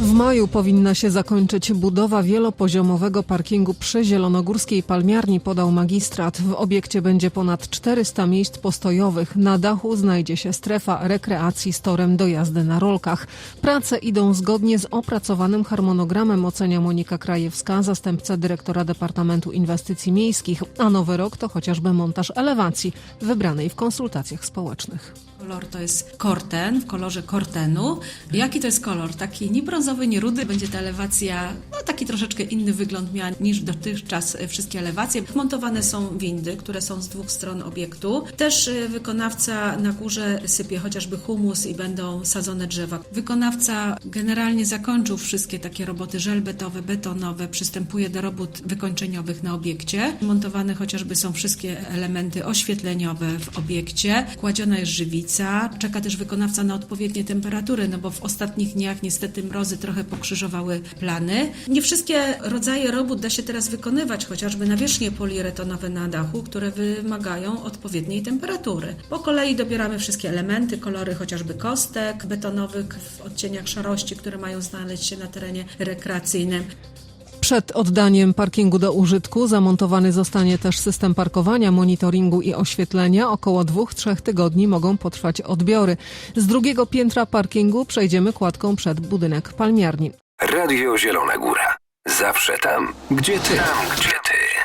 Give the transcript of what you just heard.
W maju powinna się zakończyć budowa wielopoziomowego parkingu przy Zielonogórskiej Palmiarni, podał magistrat. W obiekcie będzie ponad 400 miejsc postojowych. Na dachu znajdzie się strefa rekreacji z torem do jazdy na rolkach. Prace idą zgodnie z opracowanym harmonogramem, ocenia Monika Krajewska, zastępca dyrektora Departamentu Inwestycji Miejskich, a nowy rok to chociażby montaż elewacji wybranej w konsultacjach społecznych. Kolor to jest korten, w kolorze kortenu. Jaki to jest kolor? Taki nie brązowy, nie rudy. Będzie ta elewacja, no taki troszeczkę inny wygląd miała niż dotychczas e, wszystkie elewacje. Montowane są windy, które są z dwóch stron obiektu. Też e, wykonawca na górze sypie chociażby humus i będą sadzone drzewa. Wykonawca generalnie zakończył wszystkie takie roboty żelbetowe, betonowe, przystępuje do robót wykończeniowych na obiekcie. Montowane chociażby są wszystkie elementy oświetleniowe w obiekcie. Kładziona jest żywica. Czeka też wykonawca na odpowiednie temperatury, no bo w ostatnich dniach niestety mrozy trochę pokrzyżowały plany. Nie wszystkie rodzaje robót da się teraz wykonywać, chociażby nawierzchnie poliuretanowe na dachu, które wymagają odpowiedniej temperatury. Po kolei dobieramy wszystkie elementy, kolory chociażby kostek betonowych w odcieniach szarości, które mają znaleźć się na terenie rekreacyjnym. Przed oddaniem parkingu do użytku zamontowany zostanie też system parkowania, monitoringu i oświetlenia. Około dwóch, trzech tygodni mogą potrwać odbiory. Z drugiego piętra parkingu przejdziemy kładką przed budynek palmiarni. Radio Zielona Góra. Zawsze tam, gdzie ty. Tam, gdzie ty.